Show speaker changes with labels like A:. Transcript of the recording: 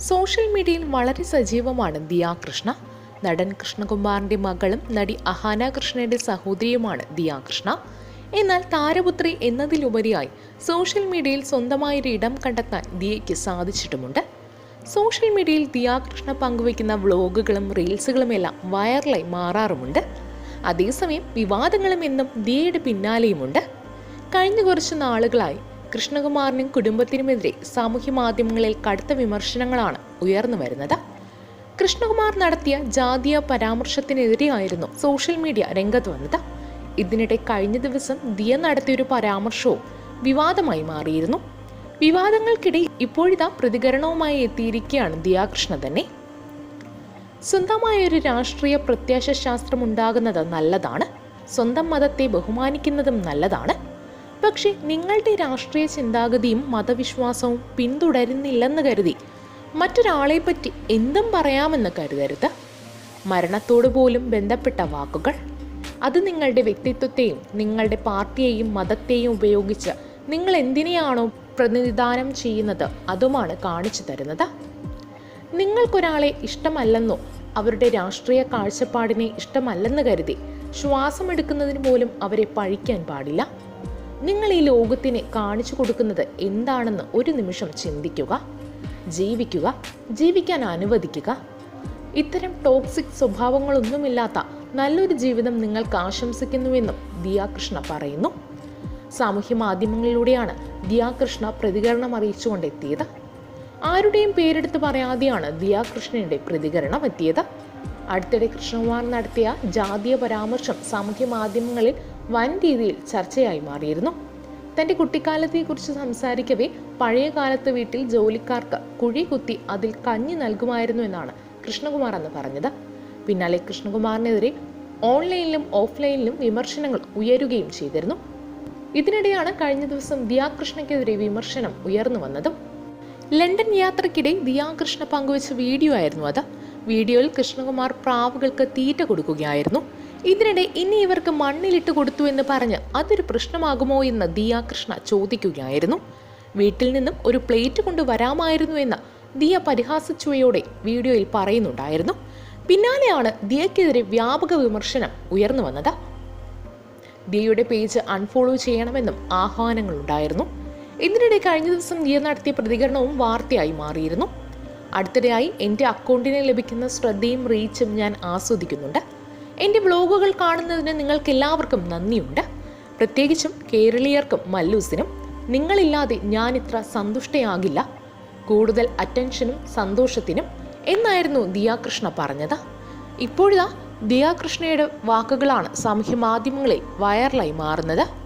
A: Social മീഡിയയിൽ വളരെ സജീവമാണ് ദിയ കൃഷ്ണ. നടൻ കൃഷ്ണകുമാറിന്റെ മകളും നടി അഹാന കൃഷ്ണയുടെ സഹോദരിയുമാണ് ദിയ കൃഷ്ണ. എന്നാൽ താരപുത്രി എന്നതിലുപരിയായി സോഷ്യൽ മീഡിയയിൽ സ്വന്തമായൊരു ഇടം കണ്ടെത്താൻ ദിയയ്ക്ക് സാധിച്ചിട്ടുമുണ്ട്. സോഷ്യൽ മീഡിയയിൽ ദിയ കൃഷ്ണ പങ്കുവയ്ക്കുന്ന വ്ളോഗുകളും റീൽസുകളുമെല്ലാം വൈറലായി മാറാറുമുണ്ട്. അതേസമയം വിവാദങ്ങളും എന്നും ദിയയുടെ പിന്നാലെയുമുണ്ട്. കഴിഞ്ഞ കുറച്ച് നാളുകളായി കൃഷ്ണകുമാറിനും കുടുംബത്തിനുമെതിരെ സാമൂഹ്യ മാധ്യമങ്ങളിൽ കടുത്ത വിമർശനങ്ങളാണ് ഉയർന്നു വരുന്നത്. കൃഷ്ണകുമാർ നടത്തിയ ജാതീയ പരാമർശത്തിനെതിരെയായിരുന്നു സോഷ്യൽ മീഡിയ രംഗത്ത് വന്നത്. ഇതിനിടെ കഴിഞ്ഞ ദിവസം ദിയ നടത്തിയൊരു പരാമർശവും വിവാദമായി മാറിയിരുന്നു. വിവാദങ്ങൾക്കിടെ ഇപ്പോഴിതാ പ്രതികരണവുമായി എത്തിയിരിക്കുകയാണ് ദിയാകൃഷ്ണ തന്നെ. സ്വന്തമായ ഒരു രാഷ്ട്രീയ പ്രത്യാശ ശാസ്ത്രം ഉണ്ടാകുന്നത് നല്ലതാണ്. സ്വന്തം മതത്തെ ബഹുമാനിക്കുന്നതും നല്ലതാണ്. പക്ഷേ നിങ്ങളുടെ രാഷ്ട്രീയ ചിന്താഗതിയും മതവിശ്വാസവും പിന്തുടരുന്നില്ലെന്ന് കരുതി. മറ്റൊരാളെപ്പറ്റി എന്തും പറയാമെന്ന് കരുതരുത്. മരണത്തോട് പോലും ബന്ധപ്പെട്ട വാക്കുകൾ. അത് നിങ്ങളുടെ വ്യക്തിത്വത്തെയും നിങ്ങളുടെ പാർട്ടിയെയും മതത്തെയും ഉപയോഗിച്ച് നിങ്ങൾ എന്തിനെയാണോ പ്രതിനിധാനം ചെയ്യുന്നത് അതുമാണ് കാണിച്ചു തരുന്നത്. നിങ്ങൾക്കൊരാളെ ഇഷ്ടമല്ലെന്നോ അവരുടെ രാഷ്ട്രീയ കാഴ്ചപ്പാടിനെ ഇഷ്ടമല്ലെന്ന് കരുതി ശ്വാസമെടുക്കുന്നതിന് പോലും അവരെ പഴിക്കാൻ പാടില്ല. നിങ്ങൾ ഈ ലോകത്തിന് കാണിച്ചു കൊടുക്കുന്നത് എന്താണെന്ന് ഒരു നിമിഷം ചിന്തിക്കുക ജീവിക്കുക ജീവിക്കാൻ അനുവദിക്കുക. ഇത്തരം ടോക്സിക് സ്വഭാവങ്ങളൊന്നുമില്ലാത്ത നല്ലൊരു ജീവിതം നിങ്ങൾക്ക് ആശംസിക്കുന്നുവെന്നും ദിയാകൃഷ്ണ പറയുന്നു. സാമൂഹ്യ മാധ്യമങ്ങളിലൂടെയാണ് ദിയാകൃഷ്ണ പ്രതികരണം അറിയിച്ചുകൊണ്ടെത്തിയത്. ആരുടെയും പേരെടുത്ത് പറയാതെയാണ് ദിയാകൃഷ്ണയുടെ പ്രതികരണം എത്തിയത്. അടുത്തിടെ കൃഷ്ണകുമാർ നടത്തിയ ജാതീയ പരാമർശം സാമൂഹ്യ മാധ്യമങ്ങളിൽ വൻ രീതിയിൽ ചർച്ചയായി മാറിയിരുന്നു. തന്റെ കുട്ടിക്കാലത്തെക്കുറിച്ച് സംസാരിക്കവേ പഴയ കാലത്ത് വീട്ടിൽ ജോലിക്കാർക്ക് കുഴി കുത്തി അതിൽ കഞ്ഞി നൽകുമായിരുന്നു എന്നാണ് കൃഷ്ണകുമാർ എന്ന് പറഞ്ഞത്. പിന്നാലെ കൃഷ്ണകുമാറിനെതിരെ ഓൺലൈനിലും ഓഫ്ലൈനിലും വിമർശനങ്ങൾ ഉയരുകയും ചെയ്തിരുന്നു. ഇതിനിടെയാണ് കഴിഞ്ഞ ദിവസം ദിയാകൃഷ്ണയ്ക്കെതിരെ വിമർശനം ഉയർന്നു വന്നതും. ലണ്ടൻ യാത്രക്കിടെ ദിയാകൃഷ്ണ പങ്കുവച്ച വീഡിയോ ആയിരുന്നു അത്. വീഡിയോയിൽ കൃഷ്ണകുമാർ പ്രാവുകൾക്ക് തീറ്റ കൊടുക്കുകയായിരുന്നു. ഇതിനിടെ ഇനി ഇവർക്ക് മണ്ണിലിട്ട് കൊടുത്തു എന്ന് പറഞ്ഞ് അതൊരു പ്രശ്നമാകുമോ എന്ന് ദിയ കൃഷ്ണ ചോദിക്കുകയായിരുന്നു. വീട്ടിൽ നിന്നും ഒരു പ്ലേറ്റ് കൊണ്ട് വരാമായിരുന്നു എന്ന് ദിയ പരിഹാസച്ചുവയോടെ വീഡിയോയിൽ പറയുന്നുണ്ടായിരുന്നു. പിന്നാലെയാണ് ദിയക്കെതിരെ വ്യാപക വിമർശനം ഉയർന്നു വന്നത്. ദിയയുടെ പേജ് അൺഫോളോ ചെയ്യണമെന്നും ആഹ്വാനങ്ങളുണ്ടായിരുന്നു. ഇതിനിടെ കഴിഞ്ഞ ദിവസം ദിയ നടത്തിയ പ്രതികരണവും വാർത്തയായി മാറിയിരുന്നു. അടുത്തിടെയായി എന്റെ അക്കൗണ്ടിനെ ലഭിക്കുന്ന ശ്രദ്ധയും റീച്ചും ഞാൻ ആസ്വദിക്കുന്നുണ്ട്. എന്റെ വ്ലോഗുകൾ കാണുന്നതിന് നിങ്ങൾക്ക് എല്ലാവർക്കും നന്ദിയുണ്ട്. പ്രത്യേകിച്ചും കേരളീയർക്കും മല്ലൂസിനും. നിങ്ങളില്ലാതെ ഞാൻ ഇത്ര സന്തുഷ്ടയാകില്ല. കൂടുതൽ അറ്റൻഷനും സന്തോഷത്തിനും എന്നായിരുന്നു ദിയാകൃഷ്ണ പറഞ്ഞത്. ഇപ്പോഴിതാ ദിയാകൃഷ്ണയുടെ വാക്കുകളാണ് സാമൂഹ്യ മാധ്യമങ്ങളിൽ വൈറലായി മാറുന്നത്.